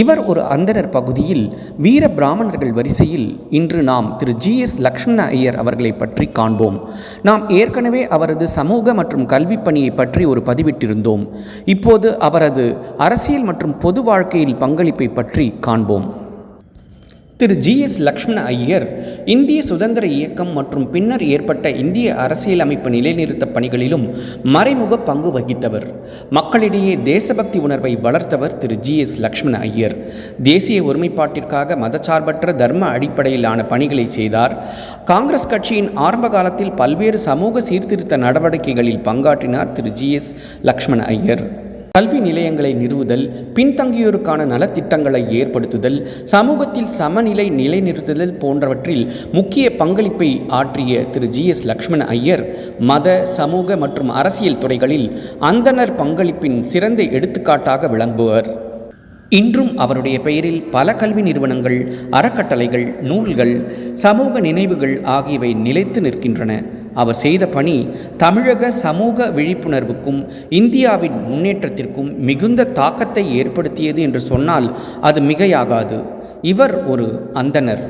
இவர் ஒரு அந்தனர் பகுதியில் வீர பிராமணர்கள் வரிசையில் இன்று நாம் திரு ஜி எஸ் லக்ஷ்மண ஐயர் அவர்களை பற்றி காண்போம். நாம் ஏற்கனவே அவரது சமூக மற்றும் கல்வி பணியை பற்றி ஒரு பதிவிட்டிருந்தோம். இப்போது அவரது அரசியல் மற்றும் பொது வாழ்க்கையில் பங்களிப்பை பற்றி காண்போம். திரு ஜி எஸ் லக்ஷ்மண ஐயர் இந்திய சுதந்திர இயக்கம் மற்றும் பின்னர் ஏற்பட்ட இந்திய அரசியலமைப்பு நிலைநிறுத்த பணிகளிலும் மறைமுக பங்கு வகித்தவர். மக்களிடையே தேசபக்தி உணர்வை வளர்த்தவர் திரு ஜி எஸ் லக்ஷ்மண ஐயர். தேசிய ஒருமைப்பாட்டிற்காக மதச்சார்பற்ற தர்ம அடிப்படையிலான பணிகளை செய்தார். காங்கிரஸ் கட்சியின் ஆரம்ப காலத்தில் பல்வேறு சமூக சீர்திருத்த நடவடிக்கைகளில் பங்காற்றினார் திரு ஜி எஸ் லக்ஷ்மண ஐயர். கல்வி நிலையங்களை நிறுவுதல் பின்தங்கியோருக்கான நலத்திட்டங்களை ஏற்படுத்துதல் சமூகத்தில் சமநிலை நிலைநிறுத்துதல் போன்றவற்றில் முக்கிய பங்களிப்பை ஆற்றிய திரு ஜி எஸ் லக்ஷ்மண ஐயர் மத சமூக மற்றும் அரசியல் துறைகளில் அந்தணர் பங்களிப்பின் சிறந்த எடுத்துக்காட்டாக விளங்குவர். இன்றும் அவருடைய பெயரில் பல கல்வி நிறுவனங்கள் அறக்கட்டளைகள் நூல்கள் சமூக நினைவுகள் ஆகியவை நிலைத்து நிற்கின்றன. அவர் செய்த பணி தமிழக சமூக விழிப்புணர்வுக்கும் இந்தியாவின் முன்னேற்றத்திற்கும் மிகுந்த தாக்கத்தை ஏற்படுத்தியது என்று சொன்னால் அது மிகையாகாது. இவர் ஒரு அந்தணர்.